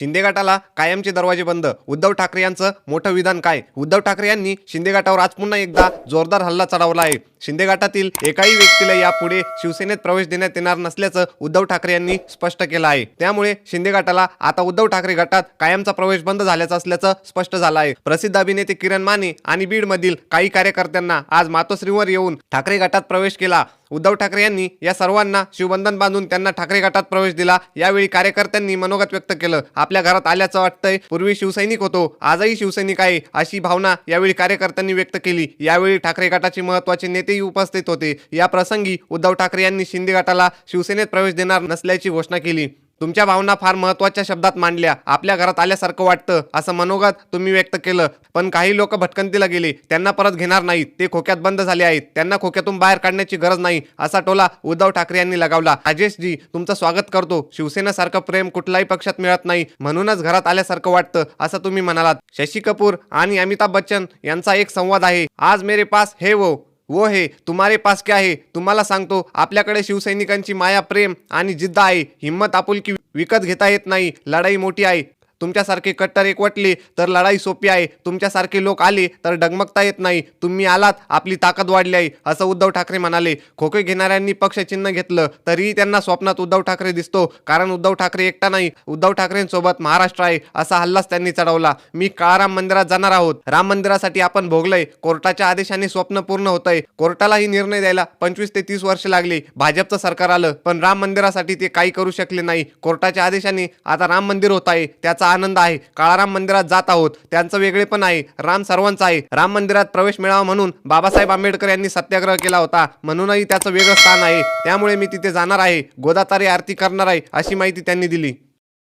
शिंदे गटाला कायमचे दरवाजे बंद. उद्धव ठाकरे यांचं मोठं विधान काय? उद्धव ठाकरे यांनी शिंदे गटावर आज पुन्हा एकदा जोरदार हल्ला चढवला आहे. शिंदे गटातील एकाही व्यक्तीला यापुढे शिवसेनेत प्रवेश देण्यात येणार नसल्याचं उद्धव ठाकरे यांनी स्पष्ट केलं आहे. त्यामुळे शिंदे गटाला आता उद्धव ठाकरे गटात कायमचा प्रवेश बंद झाल्याचं असल्याचं स्पष्ट झालं आहे. प्रसिद्ध अभिनेते किरण माने आणि बीडमधील काही कार्यकर्त्यांना आज मातोश्रीवर येऊन ठाकरे गटात प्रवेश केला. उद्धव ठाकरे यांनी या सर्वांना शिवबंधन बांधून त्यांना ठाकरे गटात प्रवेश दिला. यावेळी कार्यकर्त्यांनी मनोगत व्यक्त केलं. आपल्या घरात आल्याचं वाटतंय. पूर्वी शिवसैनिक होतो. आजही शिवसैनिक आहे अशी भावना यावेळी कार्यकर्त्यांनी व्यक्त केली. यावेळी ठाकरे गटाचे महत्त्वाचे नेतेही उपस्थित होते. या प्रसंगी उद्धव ठाकरे यांनी शिंदे गटाला शिवसेनेत प्रवेश देणार नसल्याची घोषणा केली. तुमच्या भावना फार महत्त्वाच्या शब्दात मांडल्या. आपल्या घरात आल्यासारखं वाटतं असं मनोगत तुम्ही व्यक्त केलं. पण काही लोक भटकंतीला गेले. त्यांना परत घेणार नाहीत. ते खोक्यात बंद झाले आहेत. त्यांना खोक्यातून बाहेर काढण्याची गरज नाही असा टोला उद्धव ठाकरे यांनी लगावला. राजेशजी तुमचं स्वागत करतो. शिवसेनेसारखं प्रेम कुठल्याही पक्षात मिळत नाही. म्हणूनच घरात आल्यासारखं वाटतं असं तुम्ही म्हणालात. शशी कपूर आणि अमिताभ बच्चन यांचा एक संवाद आहे. आज मेरे पास हे वो. वो हे तुम्हारे पास क्या आहे तुम्हाला सांगतो आपल्याकडे शिवसैनिकांची माया प्रेम आणि जिद्द आहे. हिंमत आपुलकी विकत घेता येत नाही. लढाई मोठी आहे. तुमच्यासारखे कट्टर एकवटली तर लढाई सोपी आहे. तुमच्यासारखे लोक आले तर डगमगता येत नाही. तुम्ही आलात आपली ताकद वाढली आहे असं उद्धव ठाकरे म्हणाले. खोके घेणाऱ्यांनी पक्षचिन्ह घेतलं तरीही त्यांना स्वप्नात उद्धव ठाकरे दिसतो. कारण उद्धव ठाकरे एकटा नाही. उद्धव ठाकरेंसोबत महाराष्ट्र आहे असा हल्लाच त्यांनी चढवला. मी काळाराम मंदिरात जाणार आहोत. राम मंदिरासाठी आपण भोगलंय. कोर्टाच्या आदेशाने स्वप्न पूर्ण होत आहे कोर्टालाही निर्णय द्यायला पंचवीस ते तीस वर्ष लागली. भाजपचं सरकार आलं पण राम मंदिरासाठी ते काही करू शकले नाही. कोर्टाच्या आदेशाने आता राम मंदिर होत आहे. त्याचा आनंद आहे. काळाराम मंदिरात जात आहोत. त्यांचं वेगळे पण आहे. राम सर्वांचा आहे. राम मंदिरात प्रवेश मिळावा म्हणून बाबासाहेब आंबेडकर यांनी सत्याग्रह केला होता. म्हणूनही त्याचं वेगळं स्थान आहे. त्यामुळे मी तिथे जाणार आहे. गोदातारी आरती करणार आहे अशी माहिती त्यांनी दिली.